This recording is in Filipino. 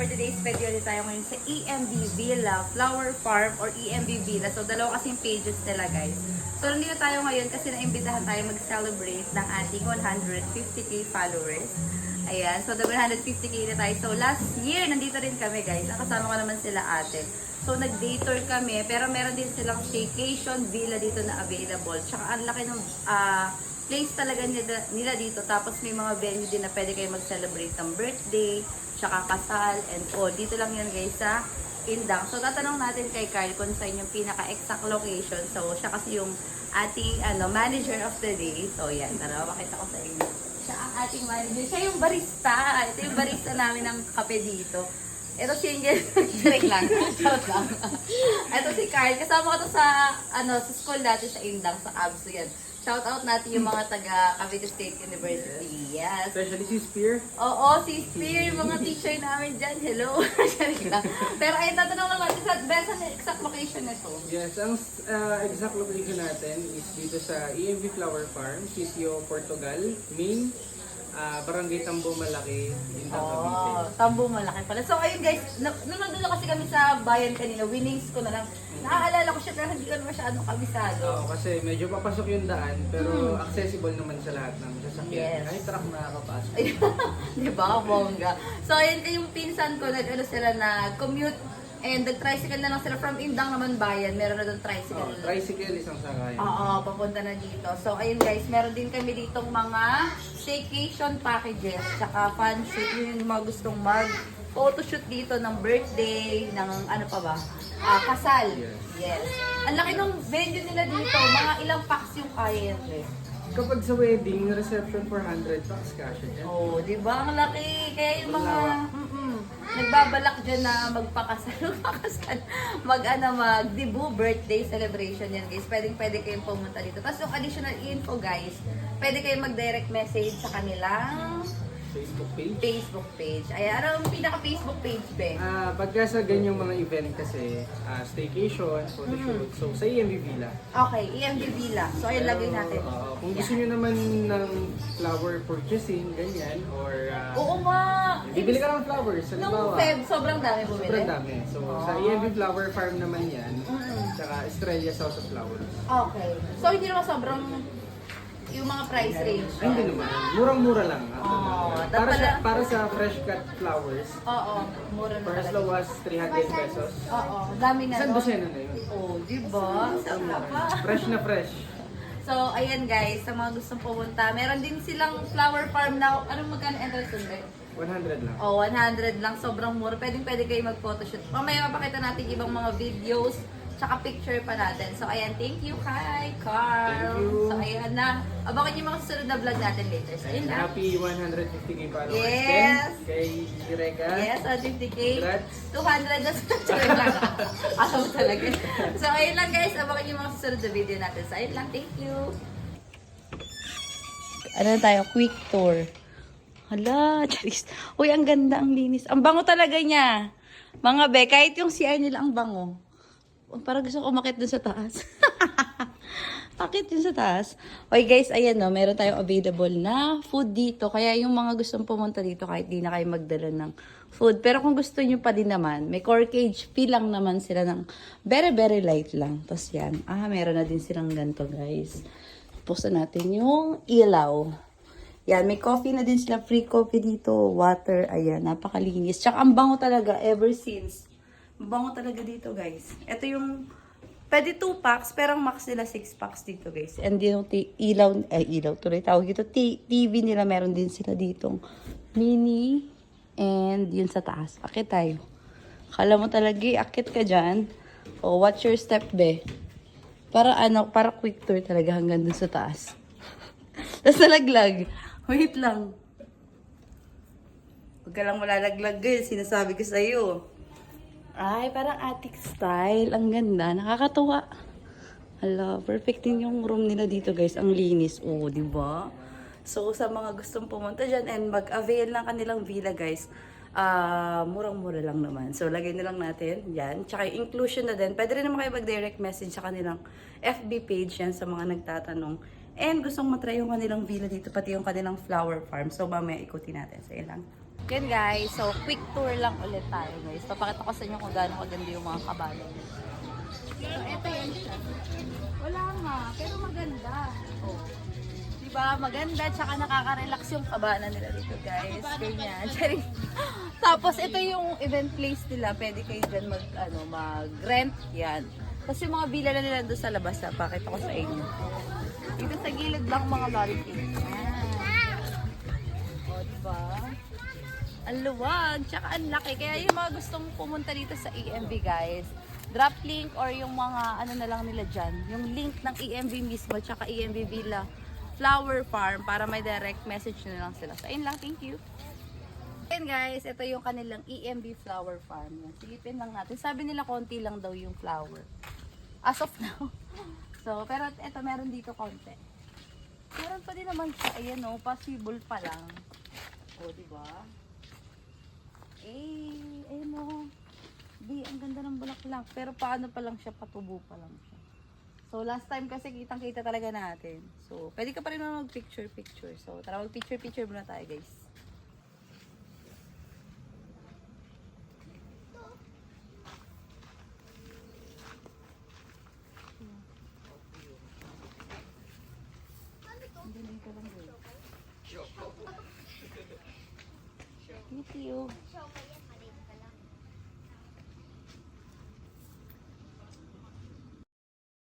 for today's video ulit tayo ngayon sa EMB Villa Flower Farm or EMB Villa. So, dalawa kasing pages nila guys. So, nandito tayo ngayon kasi naimbitahan tayo mag-celebrate ng ating 150k followers. Ayan, so the 150k na tayo. So, last year, nandito rin kami guys. Nakasama ko naman sila ate. So, nag-day tour kami, pero meron din silang staycation villa dito na available. Tsaka ang laki ng ah, place talaga nila, nila dito. Tapos may mga venue din na pwede kayo mag-celebrate ng birthday, tsaka kasal, and all. Dito lang yan guys sa Indang. So, tatanong natin kay Carl kung saan yung pinaka-exact location. So, siya kasi yung ating ano, manager of the day. So, yan. Tara, makita ko sa inyo. Siya ang ating manager. Siya yung barista. Ito yung barista namin ng kape dito. Ito si Angel. Direct lang. Shout lang. Ito si Carl. Kasama ko to sa, ano, sa school dati sa Indang, sa ABSO yan. Shout out natin yung mga taga Cavite State University. Yes. Especially si Spear. Oo, si Spear, mga teacher namin dyan. Hello. Pero ayun, tatanong lang natin sa best ang exact location na to. Yes, ang uh, exact location natin is dito sa EMV Flower Farm, Sitio, Portugal, Main, uh, Barangay Tambo Malaki, Indang Cavite. Oh, tambo malaki pala. So ayun guys, na- nung nandun na kasi kami sa bayan kanina, winnings ko na lang. Naaalala ko siya pero hindi ko na masyadong kabisado. Oo, kasi medyo papasok yung daan, pero accessible naman sa lahat ng sasakyan. Hmm. Yes. Kahit truck nakakapasok. Di ba? Bongga. So, ayun yung pinsan ko, nag-ano sila na commute and nag-tricycle na lang sila from Indang naman bayan. Meron na doon tricycle. Oh, tricycle isang sakay. Oo, papunta na dito. So, ayun guys, meron din kami ditong mga staycation packages, tsaka fan shoot, yun yung mga gustong mag photoshoot dito ng birthday, ng ano pa ba? Ah, kasal. Yes. Yes. Ang laki ng venue nila dito, mga ilang packs yung kaya nila. Kapag sa wedding, reception 400 bucks cash yan. Oh, di ba? Ang laki. Kaya yung mga nagbabalak dyan na magpakasal, magpakasal, mag ano, mag debut birthday celebration yan guys. Pwedeng pwede kayong pumunta dito. Tapos yung additional info guys, pwede kayong mag-direct message sa kanilang Facebook page. Facebook page. Ay, ano ang pinaka-Facebook page, be? Ah, pagka sa ganyang mga event kasi, ah, staycation, photoshoot, so sa EMV Villa. Okay, EMD Villa. So, ayun, lagay natin. Oo, kung gusto nyo naman ng flower purchasing, ganyan, or ah, Oo nga. bibili ka ng flowers, Nung halimbawa. Feb, sobrang dami bumili. Sobrang dami. So, sa Oh. EMV Flower Farm naman yan, Mm-mm. tsaka Estrella House of Flowers. Okay. So, hindi naman sobrang yung mga price range. Ay, hindi naman. Murang-mura lang. Oh, para, sa, para sa fresh cut flowers, Oo, mura na per as low as 300 pesos. Oo, dami na. Isang dosena na yun. Oh, di ba? Fresh na fresh. So, ayan guys, sa mga gustong pumunta, meron din silang flower farm na, anong magkano entrance Be? 100 lang. Oh, 100 lang, sobrang mura. Pwedeng pwede kayo mag-photoshoot. Mamaya mapakita natin ibang mga videos, tsaka picture pa natin. So, ayan, thank you kay Carl. Thank you. So, ayan na. Abangan yung mga susunod na vlog natin later. So, ayun na. Happy 150k followers. Yes. Then, kay Reka. Yes, on 50k. Congrats. 200 na sa Charot lang. Asaw talaga. So, ayun lang guys. Abangan yung mga susunod na video natin. So, ayun lang. Thank you. Ano na tayo? Quick tour. Hala, charis. Uy, ang ganda, ang linis. Ang bango talaga niya. Mga be, kahit yung CR nila ang bango. Parang gusto ko umakit dun sa taas. Akit yun sa taas. Okay guys, ayan no, meron tayong available na food dito. Kaya yung mga gustong pumunta dito kahit di na kayo magdala ng food. Pero kung gusto nyo pa din naman, may core cage fee lang naman sila ng very very light lang. Tapos yan, ah meron na din silang ganito guys. Tapos na natin yung ilaw. Yan, may coffee na din sila. Free coffee dito. Water. Ayan, napakalinis. Tsaka ang bango talaga ever since. Ang bango talaga dito, guys. Ito yung, pwede 2 packs, pero ang max nila 6 packs dito, guys. And yung ilaw, ay ilaw, tuloy tawag dito. T- TV nila, meron din sila ditong mini and yun sa taas. Akit tayo. Kala mo talaga, eh, akit ka dyan. O, watch your step, be. Para ano, para quick tour talaga hanggang dun sa taas. Tapos nalaglag. Wait lang. Huwag ka lang malalaglag guys. Sinasabi ko sa'yo. Ay, parang attic style. Ang ganda. Nakakatuwa. Hala, perfect din yung room nila dito guys. Ang linis. Oo, di ba? So, sa mga gustong pumunta dyan and mag-avail ng kanilang villa guys, ah murang-mura lang naman. So, lagay na lang natin. Yan. Tsaka inclusion na din. Pwede rin naman kayo mag-direct message sa kanilang FB page yan sa mga nagtatanong. And gustong matry yung kanilang villa dito, pati yung kanilang flower farm. So, mamaya ikutin natin. So, yun guys, so quick tour lang ulit tayo guys. Papakita ko sa inyo kung gaano kaganda yung mga kabano. So, eto yan siya. Wala nga, pero maganda. Oh. Diba? Maganda, tsaka nakaka-relax yung kabana nila dito guys. Ganyan. Tapos ito yung event place nila. Pwede kayo dyan mag, ano, mag-rent. Yan. Tapos yung mga villa na nila doon sa labas na. Pakita ko sa inyo. Dito sa gilid lang mga barricades. Yan. O, diba? Ang luwag, tsaka ang laki. Kaya yung mga gustong pumunta dito sa EMB guys, drop link or yung mga ano na lang nila dyan, yung link ng EMB mismo, tsaka EMB Villa Flower Farm para may direct message na lang sila. So, ayun lang. Thank you. Ayan guys, ito yung kanilang EMB Flower Farm. Yan. Silipin lang natin. Sabi nila konti lang daw yung flower. As of now. So, pero ito meron dito konti. Meron pa din naman siya. Ayan o, possible pa lang. O, di ba? Eh, ayun o. Di, ang ganda ng bulaklak. Pero paano pa lang siya, patubo pa lang siya. So, last time kasi kitang-kita talaga natin. So, pwede ka pa rin mag-picture-picture. So, tara mag-picture-picture muna tayo, guys. Ang galing ka lang, girl. Thank you.